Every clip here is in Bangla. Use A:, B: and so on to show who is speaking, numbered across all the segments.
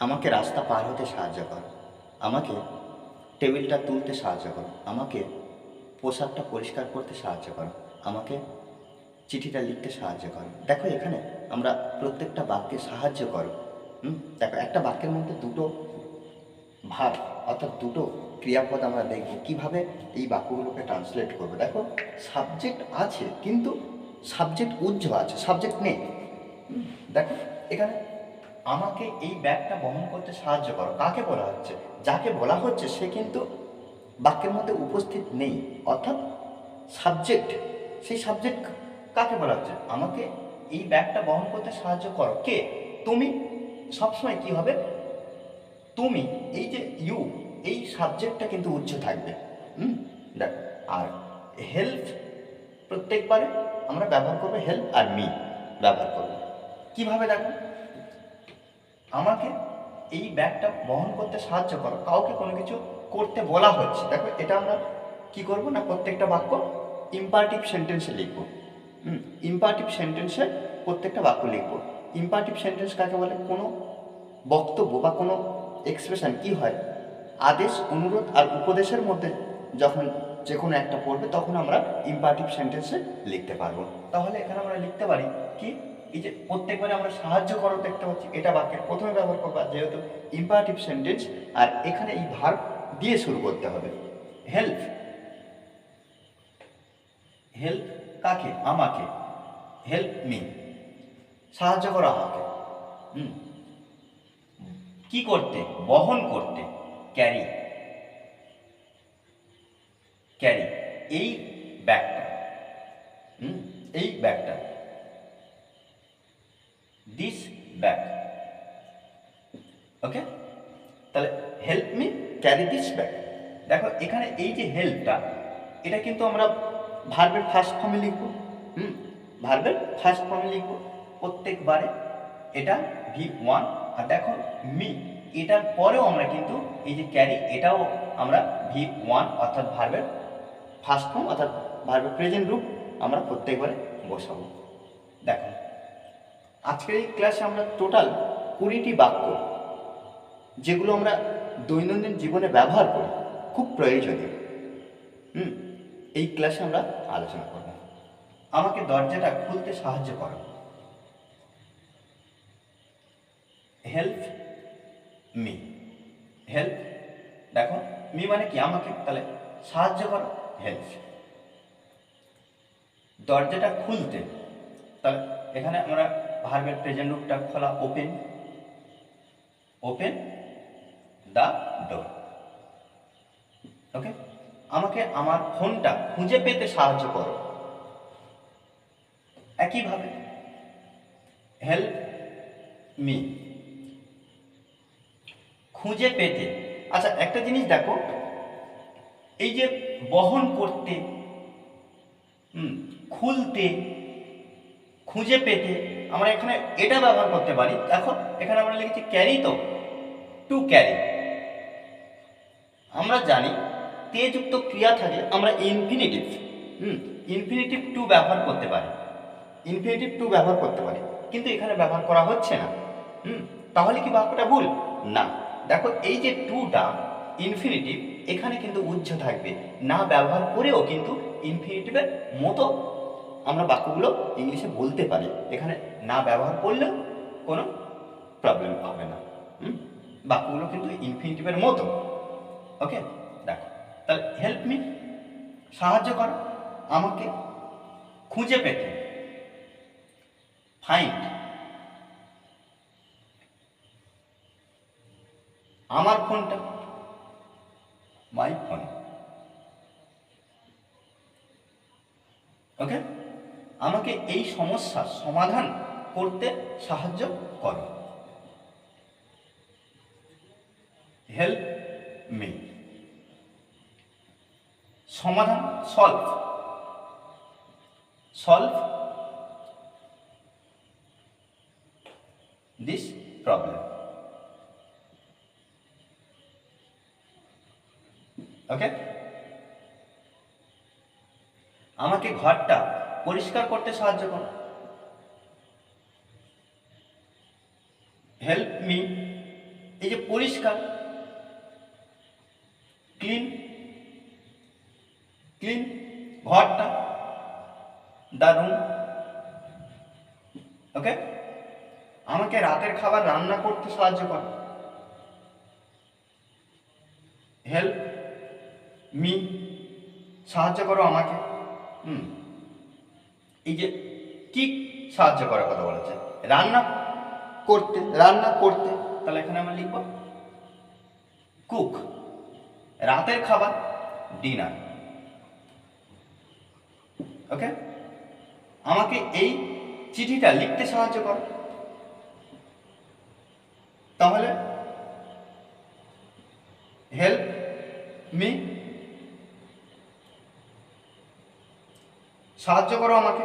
A: আমাকে রাস্তা পার হতে সাহায্য করো। আমাকে টেবিলটা তুলতে সাহায্য করো। আমাকে পোশাকটা পরিষ্কার করতে সাহায্য করো। আমাকে চিঠিটা লিখতে সাহায্য করো। দেখো এখানে আমরা প্রত্যেকটা বাক্যে সাহায্য করো। হুম? দেখো, একটা বাক্যের মধ্যে দুটো ভাব অর্থাৎ দুটো ক্রিয়াপদ আমরা দেখব কীভাবে এই বাক্যগুলোকে ট্রান্সলেট করব? দেখো সাবজেক্ট আছে, কিন্তু সাবজেক্ট উজ্জ্ব আছে সাবজেক্ট নেই। দেখো, এখানে আমাকে এই ব্যাগটা বহন করতে সাহায্য করো। কাকে বলা হচ্ছে? যাকে বলা হচ্ছে, সে কিন্তু বাক্যের মধ্যে উপস্থিত নেই। অর্থাৎ সাবজেক্ট সেই সাবজেক্ট কাকে বলা হচ্ছে? আমাকে এই ব্যাগটা বহন করতে সাহায্য করো। কে? তুমি। সবসময় কি হবে? তুমি, এই যে ইউ এই সাবজেক্টটা কিন্তু উচ্চ থাকবে। হুম? দেখ, আর হেল্প প্রত্যেকবারে আমরা ব্যবহার করব হেল্প আর মি ব্যবহার করব। কীভাবে দেখো? আমাকে এই ব্যাগটা বহন করতে সাহায্য করো। কাউকে কোনো কিছু করতে বলা হচ্ছে। দেখো, এটা আমরা কি করব না, প্রত্যেকটা বাক্য ইম্পারটিভ সেন্টেন্সে লিখব। ইম্পারটিভ সেন্টেন্সে প্রত্যেকটা বাক্য লিখব। ইম্পারটিভ সেন্টেন্স কাকে বলে? কোনো বক্তব্য বা কোনো এক্সপ্রেশন কি হয়? আদেশ, অনুরোধ আর উপদেশের মধ্যে যখন যে কোনো একটা পড়বে, তখন আমরা ইম্পারটিভ সেন্টেন্সে লিখতে পারব। তাহলে এখানে আমরা লিখতে পারি কি? এই যে প্রত্যেকবারে আমরা সাহায্য করো দেখতে পাচ্ছি এটা বাক্যের প্রথমে ব্যবহার করব যেহেতু ইম্পারটিভ সেন্টেন্স আর এখানে এই ভার্ব দিয়ে শুরু করতে হবে। হেল্প হেল্প কাকে, আমাকে হেল্প মি সাহায্য করো আমাকে, হুম, কি করতে, বহন করতে ক্যারি ক্যারি এই ব্যাগটা, হুম, এই ব্যাগটা। দিস ব্যাগ ওকে তাহলে help me carry this bag দেখো, এখানে এই যে হেল্পটা এটা কিন্তু আমরা ভার্বের ফার্স্ট ফর্মে লিখব। হুম? ভার্বের ফার্স্ট ফর্মে লিখব। প্রত্যেকবারে এটা ভি ওয়ান আর দেখো মি এটার পরেও আমরা কিন্তু এই যে ক্যারি এটাও আমরা ভি ওয়ান অর্থাৎ ভার্বের ফার্স্ট ফর্ম অর্থাৎ ভার্বের প্রেজেন্ট রূপ আমরা প্রত্যেকবারে বসাবো। দেখো আজকের এই ক্লাসে আমরা টোটাল কুড়িটি বাক্য, যেগুলো আমরা দৈনন্দিন জীবনে ব্যবহার করি, খুব প্রয়োজনীয়। হুম, এই ক্লাসে আমরা আলোচনা করব। আমাকে দরজাটা খুলতে সাহায্য করো। হেল্প মি হেল্প দেখো মি মানে কি? আমাকে তাহলে সাহায্য করো। হেল্প দরজাটা খুলতে। তাহলে এখানে আমরা ভার্বের প্রেজেন্ট রূপটা খোলা open open the door okay আমাকে আমার ফোনটা খুঁজে পেতে সাহায্য করো। একইভাবে হেল্প মি খুঁজে পেতে। আচ্ছা একটা জিনিস দেখো। এই যে বহন করতে খুলতে, খুঁজে পেতে আমরা এখানে এটা ব্যবহার করতে পারি। দেখো, এখানে আমরা লিখেছি ক্যারি তো টু ক্যারি আমরা জানি তেযুক্ত ক্রিয়া থাকলে আমরা ইনফিনিটিভ হুম ইনফিনিটিভ টু ব্যবহার করতে পারি। ইনফিনিটিভ টু ব্যবহার করতে পারি। কিন্তু এখানে ব্যবহার করা হচ্ছে না। হুম, তাহলে কি বাক্যটা ভুল? না। দেখো, এই যে টুটা ইনফিনিটিভ এখানে কিন্তু উজ্জ থাকবে। না ব্যবহার করেও কিন্তু ইনফিনিটিভের মতো আমরা বাক্যগুলো ইংলিশে বলতে পারি। এখানে না ব্যবহার করলেও কোনো প্রবলেম হবে না। বাক্যগুলো কিন্তু ইনফিনিটিভের মতো। ওকে দেখো। তাহলে হেল্প মি সাহায্য করো। আমাকে খুঁজে পেতে। ফাইন্ড আমার ফোনটা। মাই ফোন ওকে আমাকে এই সমস্যার সমাধান করতে সাহায্য করো। হেল্প মি সমাধান solve solve this problem okay আমাকে ঘরটা পরিষ্কার করতে সাহায্য করো। হেল্প মি এই যে পরিষ্কার ক্লিন ক্লিন ঘরটা দ্য রুম ওকে আমাকে রাতের খাবার রান্না করতে সাহায্য করো। হেল্প মি সাহায্য করো আমাকে। হুম। এই যে কি সাহায্য করার কথা বলেছে? রান্না করতে রান্না করতে, তাহলে এখানে আমরা লিখব কুক, রাতের খাবার, ডিনার। ওকে? আমাকে এই চিঠিটা লিখতে সাহায্য করো। তাহলে হেল্প মি সাহায্য করো আমাকে।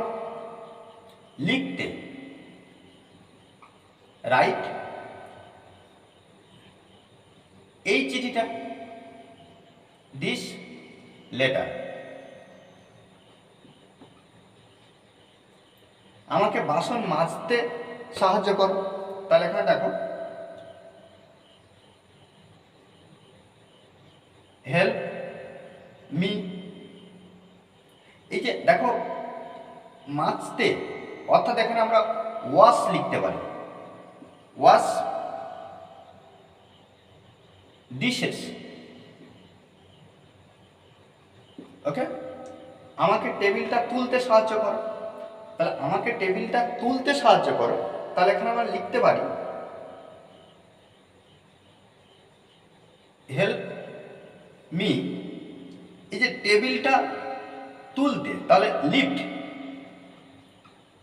A: লিখতে রাইট এই চিঠিটা দিস লেটার আমাকে বাসন মাজতে সাহায্য করো। তাহলে এখানে দেখো হেল্প মি এই যে দেখো মাজতে অর্থাৎ এখানে আমরা ওয়াশ লিখতে পারি। ওয়াশ ডিশেস ওকে আমাকে টেবিলটা তুলতে সাহায্য করো। তাহলে আমাকে টেবিলটা তুলতে সাহায্য করো। তাহলে এখানে আমরা লিখতে পারি হেল্প মি এই যে টেবিলটা তুলতে, তাহলে লিফট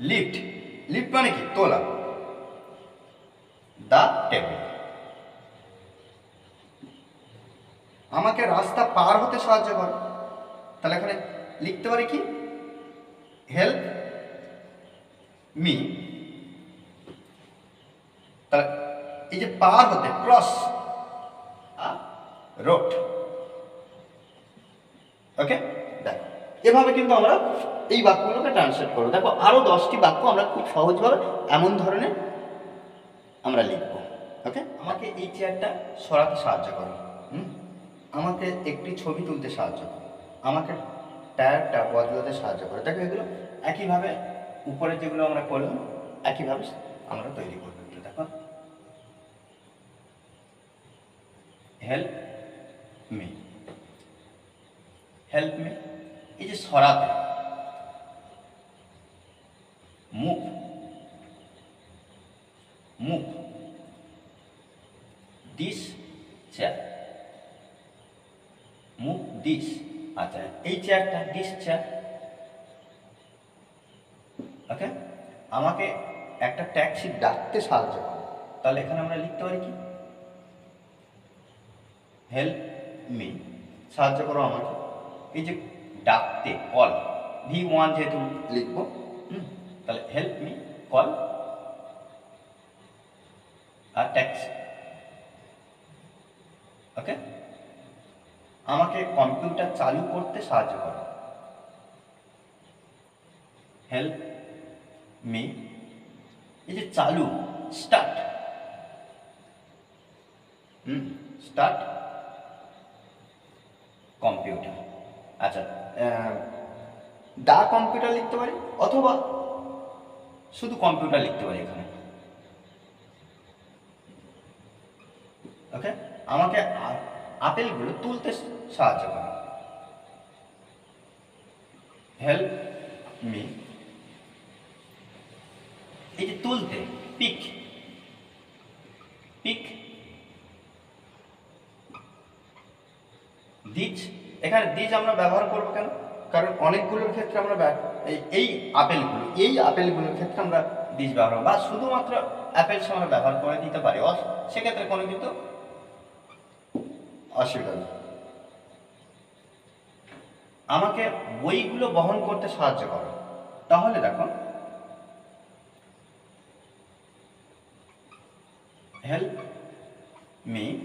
A: লিফট লিফট মানে কি? তোলা। দা টেবিল আমাকে রাস্তা পার হতে সাহায্য করো। তাহলে এখানে লিখতে পারি কি? হেল্প মি তাহলে এই যে পার হতে ক্রস রোড ওকে এভাবে কিন্তু আমরা এই বাক্যগুলোকে ট্রান্সলেট করব। দেখো আরও দশটি বাক্য আমরা খুব সহজভাবে এমন ধরনের আমরা লিখব। ওকে আমাকে এই চেয়ারটা সরাতে সাহায্য করো। আমাকে একটি ছবি তুলতে সাহায্য করো। আমাকে টায়ারটা বদলাতে সাহায্য করো। দেখো, এগুলো একইভাবে উপরে যেগুলো আমরা করলাম, একইভাবে আমরা তৈরি করব এগুলো দেখো। হেল্প মি হেল্প মি এই যে সরাতে, মুখ মুখ, দিস চেয়ার মুখ, দিস আচ্ছা এই চেয়ারটা দিস চেয়ার ওকে আমাকে একটা ট্যাক্সি ডাকতে সাহায্য করো। তাহলে এখানে আমরা লিখতে পারি কি? হেল্প মি সাহায্য করো আমাকে। এই যে ডাকতে কল। ভি ওয়ান যেহেতু লিখব তাহলে help me call a taxi okay আমাকে কম্পিউটার চালু করতে সাহায্য করো। হেল্প মি এই যে চালু স্টার্ট হুম স্টার্ট কম্পিউটার। আচ্ছা দা কম্পিউটার লিখতে পারি? অথবা শুধু কম্পিউটার লিখতে পারি এখানে। ওকে আমাকে আপেলগুলো তুলতে সাহায্য করে। হেল্প মি এই যে তুলতে পিক এখানে দিজ আমরা ব্যবহার করব কেন? কারণ অনেকগুলোর ক্ষেত্রে আমরা এই- আপেলগুলো, এই আপেলগুলোর ক্ষেত্রে আমরা বীজ ব্যবহার বা শুধুমাত্র অ্যাপেলস আমরা ব্যবহার করে দিতে পারি। সেক্ষেত্রে কোনো কিন্তু অসুবিধা নেই। আমাকে বইগুলো বহন করতে সাহায্য করো। তাহলে দেখো। Help me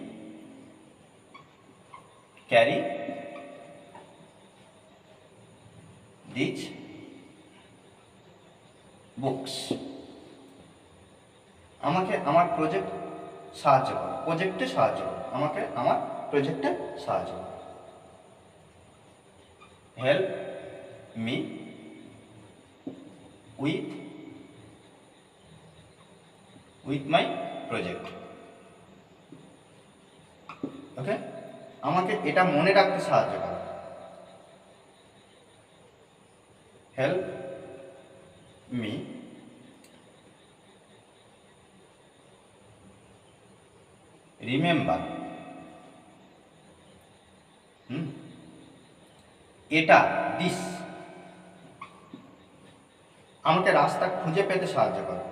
A: carry these books আমাকে আমার প্রজেক্ট সাহায্য করো। প্রজেক্টে সাহায্য করো। আমাকে আমার প্রজেক্টে সাহায্য করো। Help me with with my project okay আমাকে এটা মনে রাখতে সাহায্য করো। হেল্প মি রিমেম্বার হুম এটা দিস আমাকে রাস্তা খুঁজে পেতে সাহায্য করো।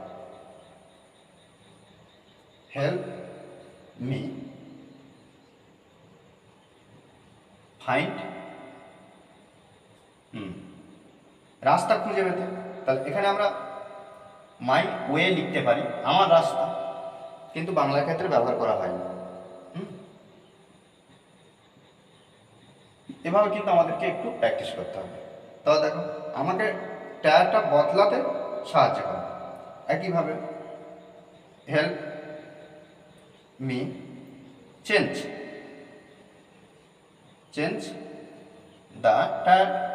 A: হেল্প মি ফাইন্ড হুম রাস্তা খুঁজে পেতে। তাহলে এখানে আমরা মাই ওয়ে লিখতে পারি, আমার রাস্তা। কিন্তু বাংলা ক্ষেত্রে ব্যবহার করা হয় না? এভাবে কিন্তু আমাদেরকে একটু প্র্যাকটিস করতে হবে। তাহলে দেখো, আমাকে টায়ারটা বদলাতে সাহায্য করে। একইভাবে help me change change the tyre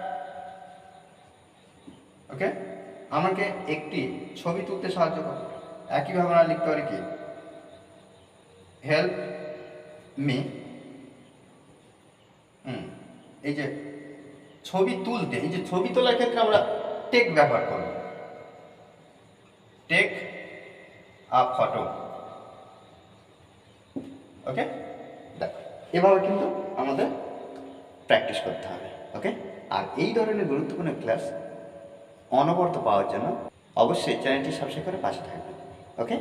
A: okay আমাকে একটি ছবি তুলতে সাহায্য করে। একইভাবে আমরা লিখতে পারি কি? হেল্প মি হুম, এই যে ছবি তুলতে, এই যে ছবি তোলার ক্ষেত্রে আমরা টেক ব্যবহার করব। Take a photo. ওকে দেখো, এভাবে কিন্তু আমাদের প্র্যাকটিস করতে হবে। ওকে আর এই ধরনের গুরুত্বপূর্ণ ক্লাস অনবরত পাওয়ার জন্য অবশ্যই চ্যানেলটি সাবস্ক্রাইব করে পাশে থাকবেন। Okay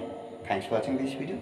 A: thanks for watching this video